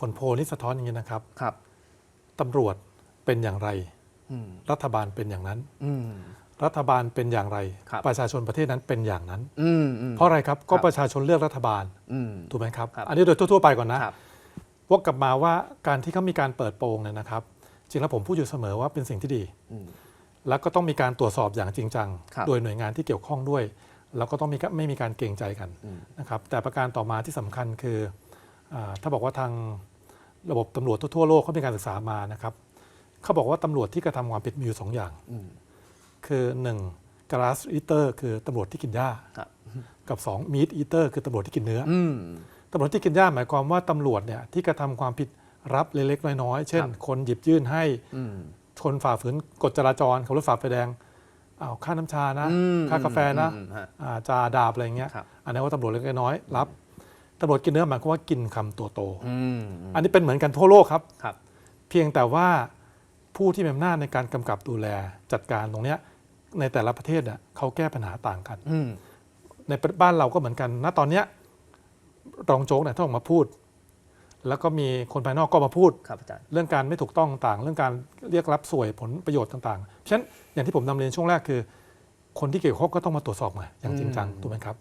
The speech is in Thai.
ผลโพลนี่สะท้อนอย่างนี้นะครับครับตำรวจเป็นอย่างไร อืมรัฐบาลเป็นอย่างนั้น อืม รัฐบาลเป็นอย่างไร ครับ ประชาชนประเทศนั้นเป็นอย่างนั้น อืมอืม เพราะอะไรครับก็ครับ ประชาชนเลือกรัฐบาลอืม ถูกไหมครับ ครับ อันนี้โดยทั่วๆไปก่อนนะ ครับ วกกลับมาว่าการที่เขามีการเปิดโปงเนี่ยนะครับ จริงแล้วผมพูดอยู่เสมอว่าเป็นสิ่งที่ดี อืมแล้วก็ต้องมีการตรวจสอบอย่างจริงจัง ครับโดยหน่วยงานที่เกี่ยวข้องด้วย แล้วก็ต้องมีการไม่มีการเกรงใจกันอืม นะครับ แต่ประการต่อมาที่สำคัญคืออา ถ้าบอกว่าทางระบบตำรวจทั่วๆโลกเขามีการศึกษามานะครับเขาบอกว่าตำรวจที่กระทำความผิดมีอยู่สองอย่างอืมคือ1 grass eater คือตำรวจที่กินหญ้าครับกับ2 meat eater คือตำรวจที่กินเนื้อออืมตำรวจที่กินหญ้าหมายความว่าตำรวจเนี่ยที่กระทำความผิดรับเล็กๆน้อยๆเช่นครับคนหยิบยื่นให้อืมชนฝ่าฝืนกฎจราจรขับรถฝ่าไฟแดงเอาวค่าน้ำชานะอืมค่ากาแฟนะอืมฮะอ่าจาดาบอะไรเงี้ยครับอันนี้นว่าตำรวจเล็กๆน้อยๆรับ ตำรวจกินเนื้อหมายความว่ากินคำตัวโตอืมอันนี้เป็นเหมือนกันทั่วโลกครับ ครับ เพียงแต่ว่าผู้ที่มีอำนาจในการกำกับดูแลจัดการตรงเนี้ยในแต่ละประเทศเน่ยเขาแก้ปัญหาต่างกัน อืม ในบ้านเราก็เหมือนกันณตอนเนี้ยรองโจ๊กเนี่ยถ้าออกมาพูด แล้วก็มีคนภายนอกก็มาพูด ครับอาจารย์ เรื่องการไม่ถูกต้องต่าง เรื่องการเรียกรับสวยผลประโยชน์ต่างๆ เพราะฉะนั้นอย่างที่ผมนำเรียนช่วงแรกคือ คนที่เกี่ยวข้องก็ต้องมาตรวจสอบมาอย่างจริงจังอืมถูกไหมครับ